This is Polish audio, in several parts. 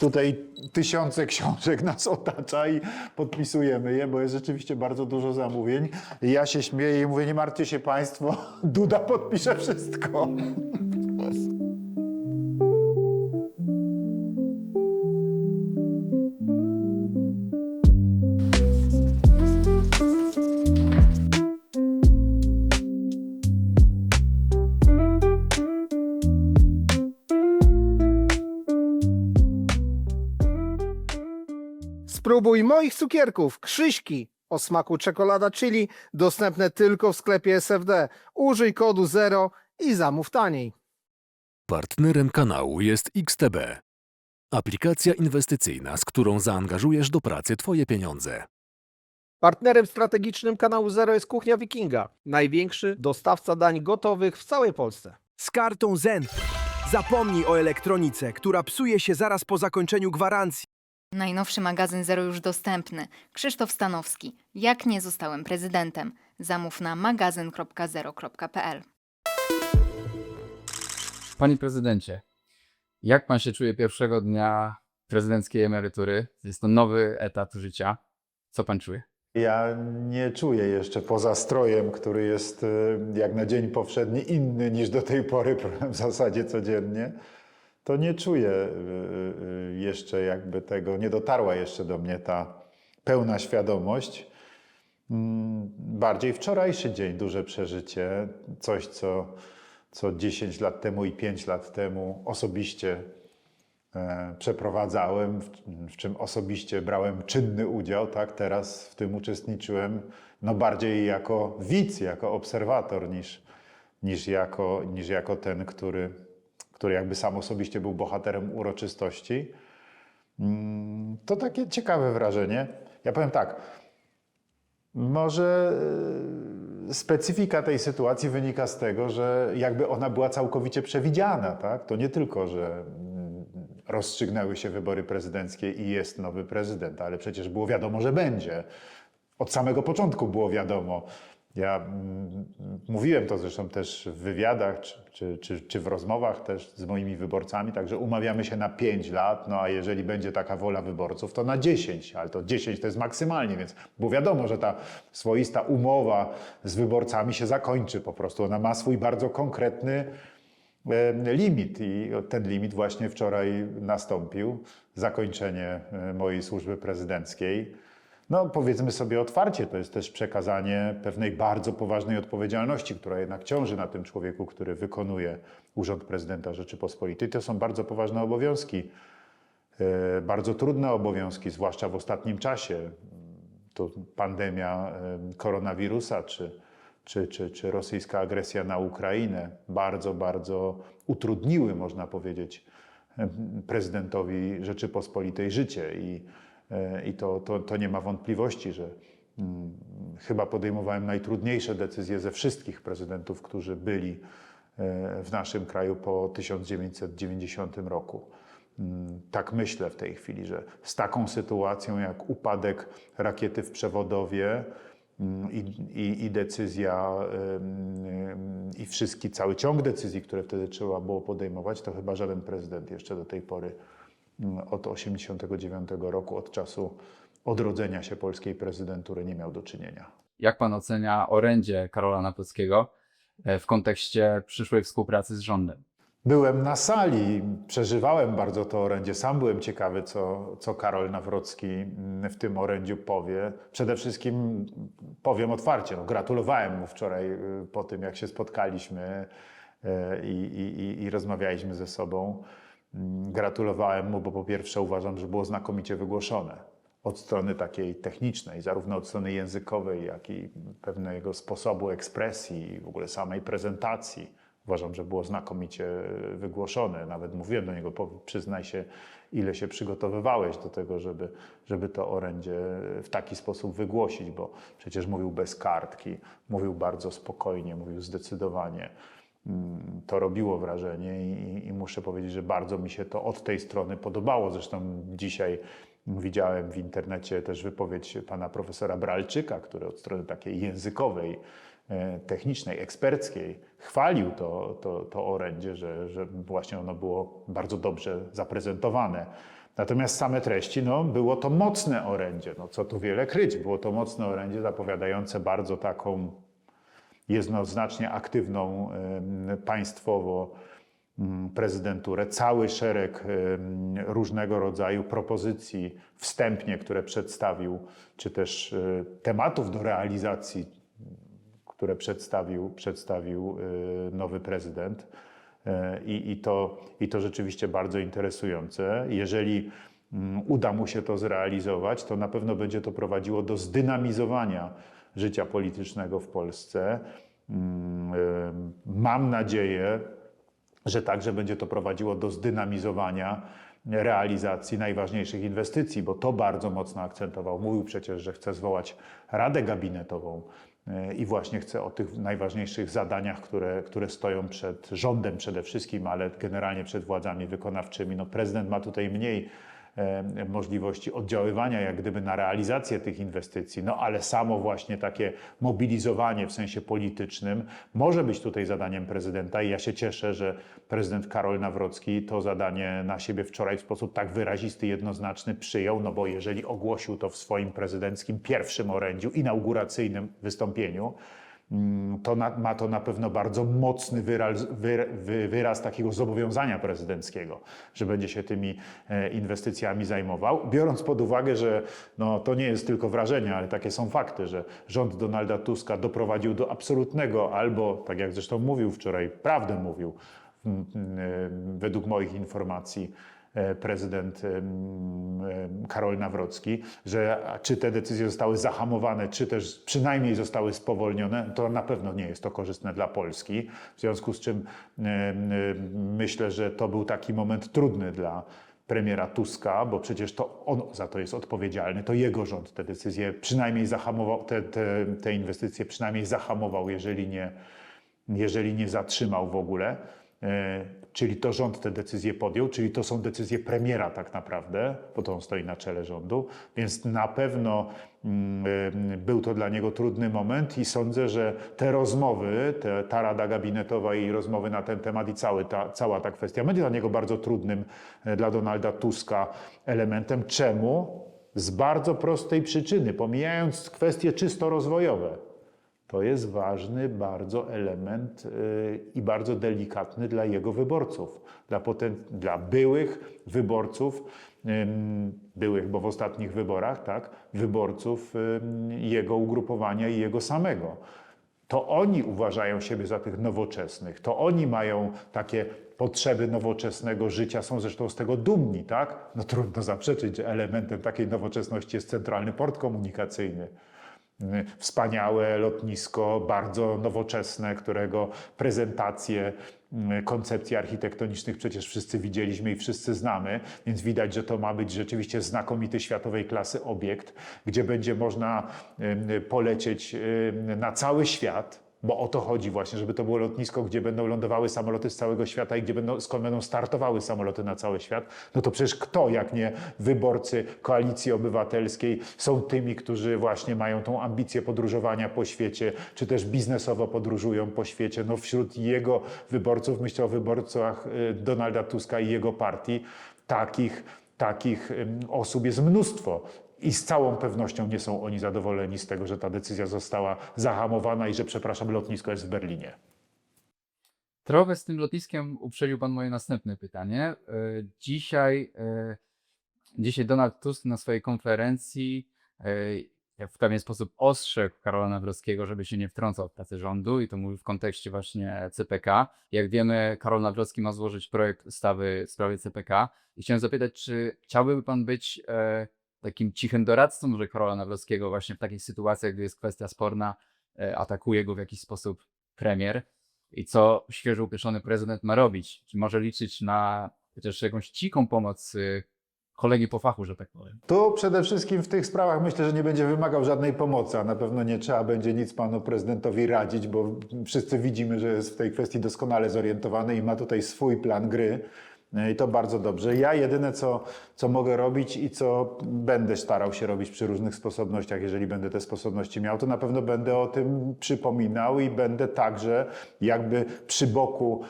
Tutaj tysiące książek nas otacza i podpisujemy je, bo jest rzeczywiście bardzo dużo zamówień. I ja się śmieję i mówię, nie martwcie się Państwo, Duda podpisze wszystko. Spróbuj moich cukierków, Krzyśki o smaku czekolada chili, dostępne tylko w sklepie SFD. Użyj kodu 0 i zamów taniej. Partnerem kanału jest XTB. Aplikacja inwestycyjna, z którą zaangażujesz do pracy Twoje pieniądze. Partnerem strategicznym kanału Zero jest Kuchnia Wikinga, największy dostawca dań gotowych w całej Polsce. Z kartą Zen. Zapomnij o elektronice, która psuje się zaraz po zakończeniu gwarancji. Najnowszy magazyn Zero już dostępny. Krzysztof Stanowski. Jak nie zostałem prezydentem? Zamów na magazyn.zero.pl. Panie prezydencie, jak pan się czuje pierwszego dnia prezydenckiej emerytury? Jest to nowy etap życia. Co pan czuje? Ja nie czuję jeszcze poza strojem, który jest y, jak na dzień powszedni inny niż do tej pory w zasadzie codziennie. To nie czuję y, y, jeszcze jakby tego, nie dotarła jeszcze do mnie ta pełna świadomość. Mm, Bardziej wczorajszy dzień, duże przeżycie, coś co, co 10 lat temu i 5 lat temu osobiście e, przeprowadzałem, w czym osobiście brałem czynny udział, tak? Teraz w tym uczestniczyłem no bardziej jako widz, jako obserwator niż, niż, jako, niż jako ten, który, który jakby sam osobiście był bohaterem uroczystości. Mm, To takie ciekawe wrażenie. Ja powiem tak, może e, specyfika tej sytuacji wynika z tego, że jakby ona była całkowicie przewidziana, tak? To nie tylko, że mm, rozstrzygnęły się wybory prezydenckie i jest nowy prezydent, ale przecież było wiadomo, że będzie. Od samego początku było wiadomo. Ja mm, mówiłem to zresztą też w wywiadach czy, czy, czy, w rozmowach też z moimi wyborcami, także umawiamy się na 5 lat, no a jeżeli będzie taka wola wyborców, to na 10, ale to 10 to jest maksymalnie, więc było wiadomo, że ta swoista umowa z wyborcami się zakończy po prostu. Ona ma swój bardzo konkretny e, limit i ten limit właśnie wczoraj nastąpił. Zakończenie e, mojej służby prezydenckiej. No, powiedzmy sobie otwarcie, to jest też przekazanie pewnej bardzo poważnej odpowiedzialności, która jednak ciąży na tym człowieku, który wykonuje urząd prezydenta Rzeczypospolitej. To są bardzo poważne obowiązki, e, bardzo trudne obowiązki, zwłaszcza w ostatnim czasie. To pandemia e, koronawirusa czy, czy, czy, czy rosyjska agresja na Ukrainę bardzo, bardzo utrudniły, można powiedzieć, e, prezydentowi Rzeczypospolitej życie. I, i to, to, to nie ma wątpliwości, że mm, chyba podejmowałem najtrudniejsze decyzje ze wszystkich prezydentów, którzy byli e, w naszym kraju po 1990 roku. Mm, Tak myślę w tej chwili, że z taką sytuacją jak upadek rakiety w Przewodowie mm, i, i, i decyzja i wszystki, cały ciąg decyzji, które wtedy trzeba było podejmować, to chyba żaden prezydent jeszcze do tej pory od 1989 roku, od czasu odrodzenia się polskiej prezydentury nie miał do czynienia. Jak pan ocenia orędzie Karola Napockiego e, w kontekście przyszłej współpracy z rządem? Byłem na sali, przeżywałem bardzo to orędzie. Sam byłem ciekawy, co, co Karol Nawrocki mm, w tym orędziu powie. Przede wszystkim powiem otwarcie, no, gratulowałem mu wczoraj y, po tym, jak się spotkaliśmy y, i, i, i- i rozmawialiśmy ze sobą. Mm, Gratulowałem mu, bo po pierwsze uważam, że było znakomicie wygłoszone od strony takiej technicznej, zarówno od strony językowej, jak i pewnego sposobu ekspresji w ogóle samej prezentacji. Uważam, że było znakomicie wygłoszone. Nawet mówiłem do niego, "Po- przyznaj się, ile się przygotowywałeś do tego, żeby, żeby to orędzie w taki sposób wygłosić, bo przecież mówił bez kartki, mówił bardzo spokojnie, mówił zdecydowanie. Mm, To robiło wrażenie i, i muszę powiedzieć, że bardzo mi się to od tej strony podobało. Zresztą dzisiaj widziałem w internecie też wypowiedź pana profesora Bralczyka, który od strony takiej językowej e, technicznej, eksperckiej chwalił to, to, to orędzie, że, że właśnie ono było bardzo dobrze zaprezentowane. Natomiast same treści, no, było to mocne orędzie, no, co tu wiele kryć, było to mocne orędzie zapowiadające bardzo taką jednoznacznie aktywną państwowo mm, prezydenturę, cały szereg różnego rodzaju propozycji wstępnie, które przedstawił, czy też e, tematów do realizacji, które przedstawił, przedstawił e, nowy prezydent. E, I, i, to, I to rzeczywiście bardzo interesujące. Jeżeli mm, uda mu się to zrealizować, to na pewno będzie to prowadziło do zdynamizowania życia politycznego w Polsce. Mm, Mam nadzieję, że także będzie to prowadziło do zdynamizowania realizacji najważniejszych inwestycji, bo to bardzo mocno akcentował. Mówił przecież, że chce zwołać Radę Gabinetową e, i właśnie chce o tych najważniejszych zadaniach, które, które stoją przed rządem przede wszystkim, ale generalnie przed władzami wykonawczymi. No, prezydent ma tutaj mniej możliwości oddziaływania jak gdyby na realizację tych inwestycji, no ale samo właśnie takie mobilizowanie w sensie politycznym może być tutaj zadaniem prezydenta i ja się cieszę, że prezydent Karol Nawrocki to zadanie na siebie wczoraj w sposób tak wyrazisty, jednoznaczny przyjął, no bo jeżeli ogłosił to w swoim prezydenckim pierwszym orędziu, inauguracyjnym wystąpieniu, to na, ma to na pewno bardzo mocny wyraz, wy, wy, wyraz takiego zobowiązania prezydenckiego, że będzie się tymi e, inwestycjami zajmował, biorąc pod uwagę, że no, to nie jest tylko wrażenie, ale takie są fakty, że rząd Donalda Tuska doprowadził do absolutnego albo, tak jak zresztą mówił wczoraj, prawdę mówił, m, m, e, według moich informacji, prezydent em, em, Karol Nawrocki, że czy te decyzje zostały zahamowane, czy też przynajmniej zostały spowolnione, to na pewno nie jest to korzystne dla Polski. W związku z czym myślę, że to był taki moment trudny dla premiera Tuska, bo przecież to on za to jest odpowiedzialny, to jego rząd te decyzje przynajmniej zahamował, te, te, te inwestycje przynajmniej zahamował, jeżeli nie, jeżeli nie zatrzymał w ogóle. Czyli to rząd te decyzje podjął, czyli to są decyzje premiera tak naprawdę, bo to on stoi na czele rządu, więc na pewno mm, e, był to dla niego trudny moment i sądzę, że te rozmowy, te, ta rada gabinetowa i rozmowy na ten temat i cały ta, cała ta kwestia będzie dla niego bardzo trudnym, e, dla Donalda Tuska elementem. Czemu? Z bardzo prostej przyczyny, pomijając kwestie czysto rozwojowe. To jest ważny bardzo element yy, i bardzo delikatny dla jego wyborców, dla, poten- dla byłych wyborców, byłych, bo w ostatnich wyborach, tak, wyborców jego ugrupowania i jego samego. To oni uważają siebie za tych nowoczesnych, to oni mają takie potrzeby nowoczesnego życia, są zresztą z tego dumni, tak? No trudno zaprzeczyć, że elementem takiej nowoczesności jest centralny port komunikacyjny. Wspaniałe lotnisko, bardzo nowoczesne, którego prezentacje, mm, koncepcji architektonicznych przecież wszyscy widzieliśmy i wszyscy znamy, więc widać, że to ma być rzeczywiście znakomity światowej klasy obiekt, gdzie będzie można polecieć na cały świat. Bo o to chodzi właśnie, żeby to było lotnisko, gdzie będą lądowały samoloty z całego świata i gdzie będą, skąd będą startowały samoloty na cały świat. No to przecież kto, jak nie wyborcy Koalicji Obywatelskiej, są tymi, którzy właśnie mają tą ambicję podróżowania po świecie, czy też biznesowo podróżują po świecie. No wśród jego wyborców, myślę o wyborcach y, Donalda Tuska i jego partii, takich, takich osób jest mnóstwo. I z całą pewnością nie są oni zadowoleni z tego, że ta decyzja została zahamowana i że, przepraszam, lotnisko jest w Berlinie. Trochę z tym lotniskiem uprzedził Pan moje następne pytanie. E, Dzisiaj, e, dzisiaj Donald Tusk na swojej konferencji e, w pewien sposób ostrzegł Karola Nawrockiego, żeby się nie wtrącał w pracę rządu i to mówił w kontekście właśnie CPK. Jak wiemy, Karol Nawrocki ma złożyć projekt ustawy w sprawie CPK i chciałem zapytać, czy chciałby Pan być takim cichym doradcą może Karola Nawrockiego właśnie w takich sytuacjach, gdy jest kwestia sporna, e, atakuje go w jakiś sposób premier i co świeżo upieszony prezydent ma robić? Czy może liczyć na chociaż jakąś cichą pomoc y, kolegi po fachu, że tak powiem? Tu przede wszystkim w tych sprawach myślę, że nie będzie wymagał żadnej pomocy, a na pewno nie trzeba będzie nic panu prezydentowi radzić, bo wszyscy widzimy, że jest w tej kwestii doskonale zorientowany i ma tutaj swój plan gry. E, I to bardzo dobrze. Ja jedyne, co, co mogę robić i co będę starał się robić przy różnych sposobnościach, jeżeli będę te sposobności miał, to na pewno będę o tym przypominał i będę także jakby przy boku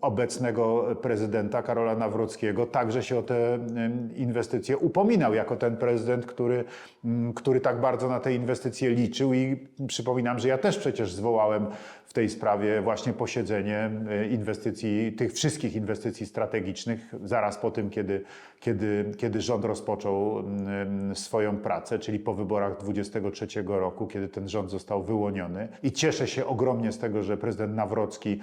obecnego prezydenta Karola Nawrockiego także się o te inwestycje upominał, jako ten prezydent, który, który tak bardzo na te inwestycje liczył i przypominam, że ja też przecież zwołałem w tej sprawie właśnie posiedzenie e, inwestycji, tych wszystkich inwestycji strategicznych zaraz po tym, kiedy, kiedy, kiedy rząd rozpoczął swoją pracę, czyli po wyborach 23 roku, kiedy ten rząd został wyłoniony. I cieszę się ogromnie z tego, że prezydent Nawrocki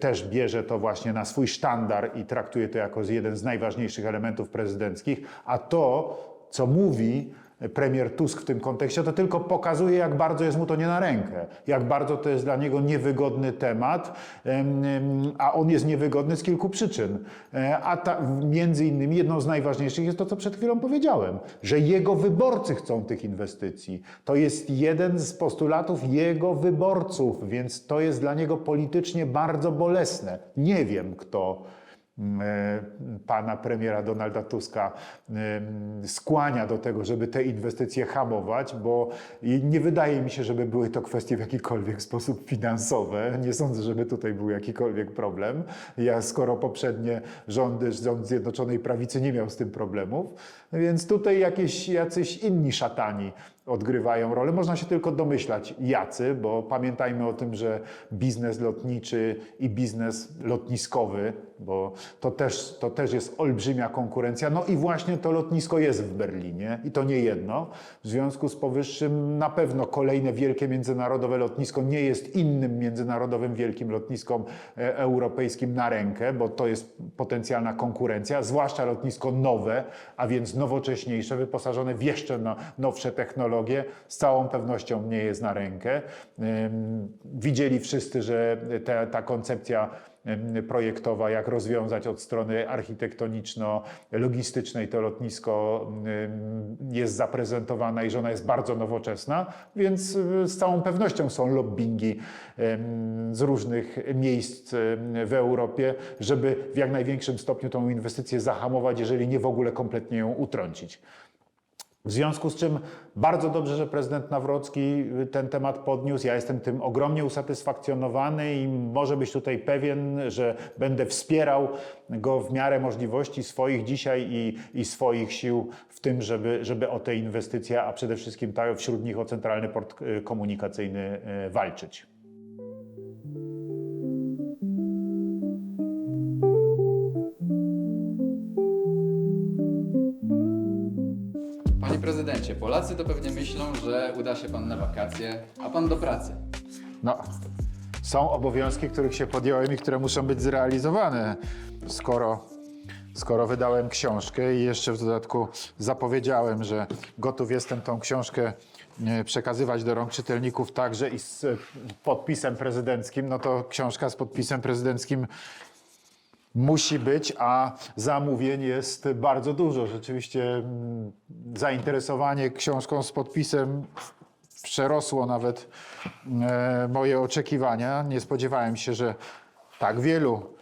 też bierze to właśnie na swój sztandar i traktuje to jako jeden z najważniejszych elementów prezydenckich, a to, co mówi premier Tusk w tym kontekście, to tylko pokazuje, jak bardzo jest mu to nie na rękę, jak bardzo to jest dla niego niewygodny temat, em, em, a on jest niewygodny z kilku przyczyn. E, A ta, między innymi jedną z najważniejszych jest to, co przed chwilą powiedziałem, że jego wyborcy chcą tych inwestycji. To jest jeden z postulatów jego wyborców, więc to jest dla niego politycznie bardzo bolesne. Nie wiem, kto pana premiera Donalda Tuska em, skłania do tego, żeby te inwestycje hamować, bo nie wydaje mi się, żeby były to kwestie w jakikolwiek sposób finansowe. Nie sądzę, żeby tutaj był jakikolwiek problem. Ja, skoro poprzednie rządy, rząd Zjednoczonej Prawicy nie miał z tym problemów, więc tutaj jakieś, jacyś inni szatani odgrywają rolę. Można się tylko domyślać jacy, bo pamiętajmy o tym, że biznes lotniczy i biznes lotniskowy, bo to też, to też jest olbrzymia konkurencja. No i właśnie to lotnisko jest w Berlinie i to nie jedno. W związku z powyższym na pewno kolejne wielkie międzynarodowe lotnisko nie jest innym międzynarodowym wielkim lotniskom e, europejskim na rękę, bo to jest potencjalna konkurencja, zwłaszcza lotnisko nowe, a więc nowocześniejsze, wyposażone w jeszcze no, nowsze technologie, z całą pewnością nie jest na rękę. Widzieli wszyscy, że ta, ta koncepcja projektowa, jak rozwiązać od strony architektoniczno-logistycznej to lotnisko jest zaprezentowana i że ona jest bardzo nowoczesna, więc y, z całą pewnością są lobbingi z różnych miejsc w Europie, żeby w jak największym stopniu tą inwestycję zahamować, jeżeli nie w ogóle kompletnie ją utrącić. W związku z czym bardzo dobrze, że prezydent Nawrocki ten temat podniósł. Ja jestem tym ogromnie usatysfakcjonowany i może być tutaj pewien, że będę wspierał go w miarę możliwości swoich dzisiaj i, i swoich sił w tym, żeby, żeby o te inwestycje, a przede wszystkim wśród nich o centralny port y, komunikacyjny y, walczyć. Polacy to pewnie myślą, że uda się pan na wakacje, a pan do pracy. No, są obowiązki, których się podjąłem i które muszą być zrealizowane. Skoro, skoro wydałem książkę i jeszcze w dodatku zapowiedziałem, że gotów jestem tą książkę e, przekazywać do rąk czytelników także i z e, podpisem prezydenckim, no to książka z podpisem prezydenckim musi być, a zamówień jest bardzo dużo. Rzeczywiście mm, zainteresowanie książką z podpisem przerosło nawet e, moje oczekiwania. Nie spodziewałem się, że tak wielu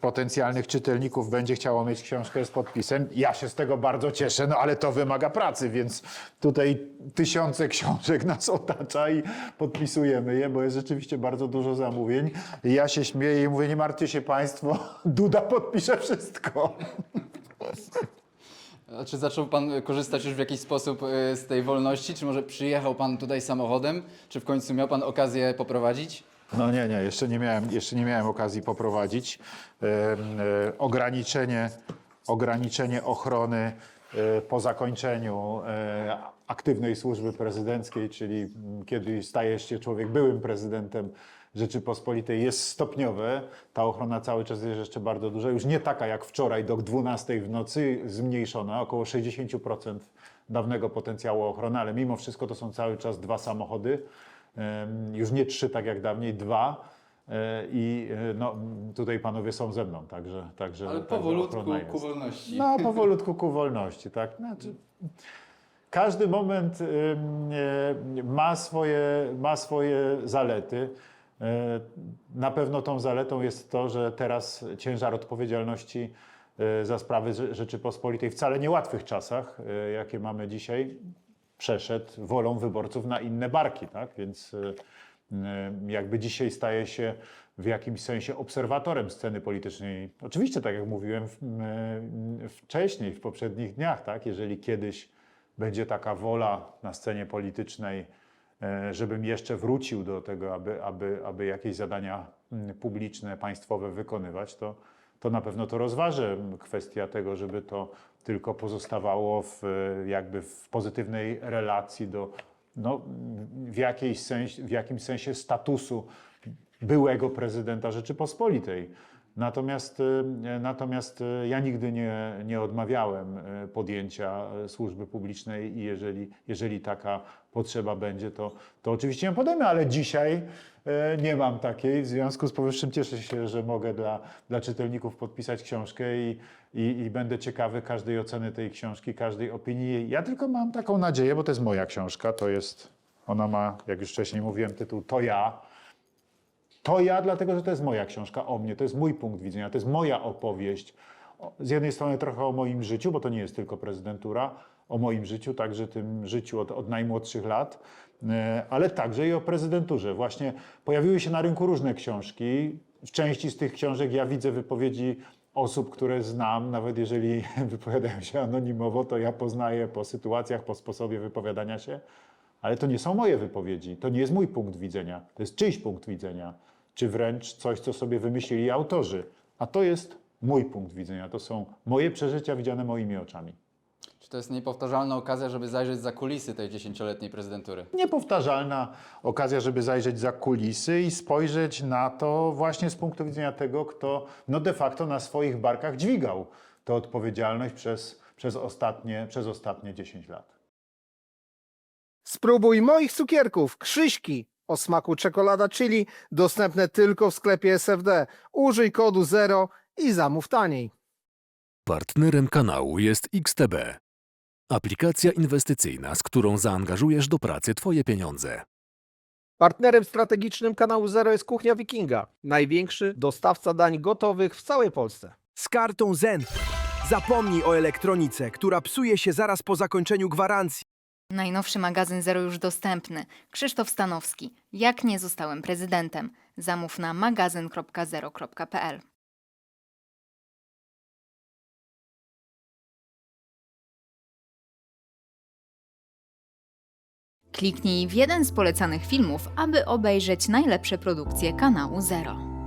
potencjalnych czytelników będzie chciało mieć książkę z podpisem. Ja się z tego bardzo cieszę, no ale to wymaga pracy, więc tutaj tysiące książek nas otacza i podpisujemy je, bo jest rzeczywiście bardzo dużo zamówień. Ja się śmieję i mówię, nie martwcie się Państwo, Duda podpisze wszystko. Czy zaczął pan korzystać już w jakiś sposób y, z tej wolności? Czy może przyjechał pan tutaj samochodem? Czy w końcu miał pan okazję poprowadzić? No nie, nie, jeszcze nie miałem, jeszcze nie miałem okazji poprowadzić. E, ograniczenie, ograniczenie ochrony e, po zakończeniu e, aktywnej służby prezydenckiej, czyli mm, kiedy staje się człowiek byłym prezydentem Rzeczypospolitej, jest stopniowe. Ta ochrona cały czas jest jeszcze bardzo duża. Już nie taka jak wczoraj do 12 w nocy, zmniejszona, około 60% dawnego potencjału ochrony, ale mimo wszystko to są cały czas dwa samochody. Już nie trzy, tak jak dawniej, dwa. E, I e, no, tutaj panowie są ze mną, także. także Ale także powolutku ku wolności. No, powolutku ku wolności, tak. Znaczy, każdy moment ma swoje, ma swoje zalety. E, Na pewno tą zaletą jest to, że teraz ciężar odpowiedzialności za sprawy Rze- Rzeczypospolitej w wcale niełatwych czasach, jakie mamy dzisiaj, przeszedł wolą wyborców na inne barki, tak? Więc e, e, jakby dzisiaj staje się w jakimś sensie obserwatorem sceny politycznej. Oczywiście, tak jak mówiłem m, wcześniej, w poprzednich dniach, tak? Jeżeli kiedyś będzie taka wola na scenie politycznej, żebym jeszcze wrócił do tego, aby, aby, aby jakieś zadania publiczne, państwowe wykonywać, to, to na pewno to rozważę. Kwestia tego, żeby to tylko pozostawało w, jakby w pozytywnej relacji do no, w, jakiejś sens, w jakimś sensie statusu byłego prezydenta Rzeczypospolitej. Natomiast, e, natomiast e, ja nigdy nie, nie odmawiałem e, podjęcia służby publicznej i jeżeli, jeżeli taka potrzeba będzie, to, to oczywiście ją podejmę, ale dzisiaj nie mam takiej. W związku z powyższym cieszę się, że mogę dla, dla czytelników podpisać książkę i, i, i będę ciekawy każdej oceny tej książki, każdej opinii. Ja tylko mam taką nadzieję, bo to jest moja książka, to jest, ona ma, jak już wcześniej mówiłem, tytuł To ja. To ja, dlatego że to jest moja książka o mnie, to jest mój punkt widzenia, to jest moja opowieść. Z jednej strony trochę o moim życiu, bo to nie jest tylko prezydentura, o moim życiu, także tym życiu od, od najmłodszych lat, e, ale także i o prezydenturze. Właśnie pojawiły się na rynku różne książki. W części z tych książek ja widzę wypowiedzi osób, które znam, nawet jeżeli wypowiadają się anonimowo, to ja poznaję po sytuacjach, po sposobie wypowiadania się. Ale to nie są moje wypowiedzi, to nie jest mój punkt widzenia, to jest czyjś punkt widzenia, czy wręcz coś, co sobie wymyślili autorzy. A to jest mój punkt widzenia, to są moje przeżycia widziane moimi oczami. Czy to jest niepowtarzalna okazja, żeby zajrzeć za kulisy tej dziesięcioletniej prezydentury? Niepowtarzalna okazja, żeby zajrzeć za kulisy i spojrzeć na to właśnie z punktu widzenia tego, kto no de facto na swoich barkach dźwigał tę odpowiedzialność przez, przez, ostatnie, przez ostatnie 10 lat. Spróbuj moich cukierków, Krzyśki o smaku czekolada chili, dostępne tylko w sklepie SFD. Użyj kodu 0 i zamów taniej. Partnerem kanału jest XTB. Aplikacja inwestycyjna, z którą zaangażujesz do pracy Twoje pieniądze. Partnerem strategicznym kanału Zero jest Kuchnia Wikinga, największy dostawca dań gotowych w całej Polsce. Z kartą Zen. Zapomnij o elektronice, która psuje się zaraz po zakończeniu gwarancji. Najnowszy magazyn Zero już dostępny. Krzysztof Stanowski. Jak nie zostałem prezydentem? Zamów na magazyn.zero.pl. Kliknij w jeden z polecanych filmów, aby obejrzeć najlepsze produkcje kanału Zero.